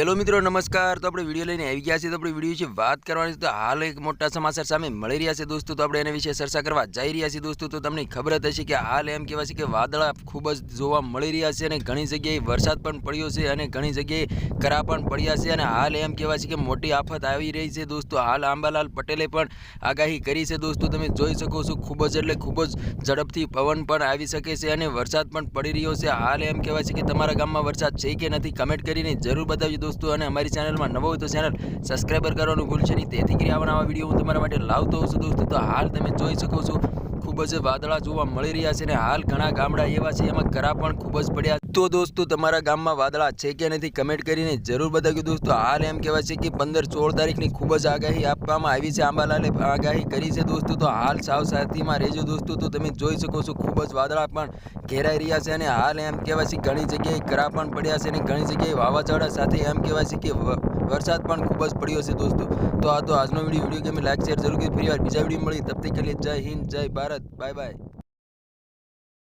Hello મિત્રો, નમસ્કાર. તો આપણે વીડિયો લઈને આવી ગયા છીએ. તો આપણે વીડિયો વિશે વાત કરવાની તો હાલ એક મોટા સમાચાર સામે મળી રહ્યા છે દોસ્તો. તો આપણે એના વિશે ચર્ચા કરવા જઈ રહ્યા છીએ દોસ્તો. તો તમને ખબર જ હશે કે હાલ એમ કહેવાય છે કે વાદળા ખૂબ જ જોવા મળી રહ્યા છે અને ઘણી જગ્યાએ વરસાદ પણ પડ્યો છે અને ઘણી જગ્યાએ કરા પણ પડ્યા છે અને હાલ એમ કહેવાય છે કે મોટી આફત આવી રહી છે દોસ્તો. હાલ આંબાલાલ પટેલે પણ આગાહી કરી છે દોસ્તો. તમે જોઈ શકો છો ખૂબ જ એટલે ખૂબ જ ઝડપથી પવન પણ આવી શકે છે અને વરસાદ પણ પડી રહ્યો છે. હાલ એમ કહેવાય છે કે તમારા ગામમાં વરસાદ છે કે નથી? કમેન્ટ કરીને જરૂર બતાવજો દોસ્તો અને અમારી ચેનલમાં નવો હોય તો ચેનલ સબસ્ક્રાઈબર કરવાનું ભૂલશે નહીં. તેથી કરી આવા નવા વીડિયો હું તમારા માટે લાવતો હોઉં છું દોસ્તો. તો હાલ તમે જોઈ શકો છો ખૂબ જ વાદળા જોવા મળી રહ્યા છે અને હાલ ઘણા ગામડા એવા છે, એમાં કરા પણ ખૂબ જ પડ્યા. તો દોસ્તો, તમારા ગામમાં વાદળા છે કે નથી કમેન્ટ કરીને જરૂર બતાવ્યું દોસ્તો. હાલ એમ કહેવાય છે કે પંદર સોળ તારીખની ખૂબ જ આગાહી આપવામાં આવી છે, આંબાલાલે આગાહી કરી છે દોસ્તો. તો હાલ સાવ સાથીમાં રહેજો દોસ્તો, તો તમે જોઈ શકો છો ખૂબ જ વાદળા પણ ઘેરાઈ રહ્યા છે અને હાલ એમ કહેવાય છે ઘણી જગ્યાએ કરા પણ પડ્યા છે અને ઘણી જગ્યાએ વાવાઝોડા સાથે એમ કહેવાય છે કે વરસાદ પણ ખૂબ જ પડ્યો છે દોસ્તો. તો આ તો આજનો વીડિયો વીડિયો ગમે લાઈક, શેર જરૂર ફરી વાર બીજા વીડિયો મળી. તબ તક જય હિન્દ, જય ભારત. 拜拜。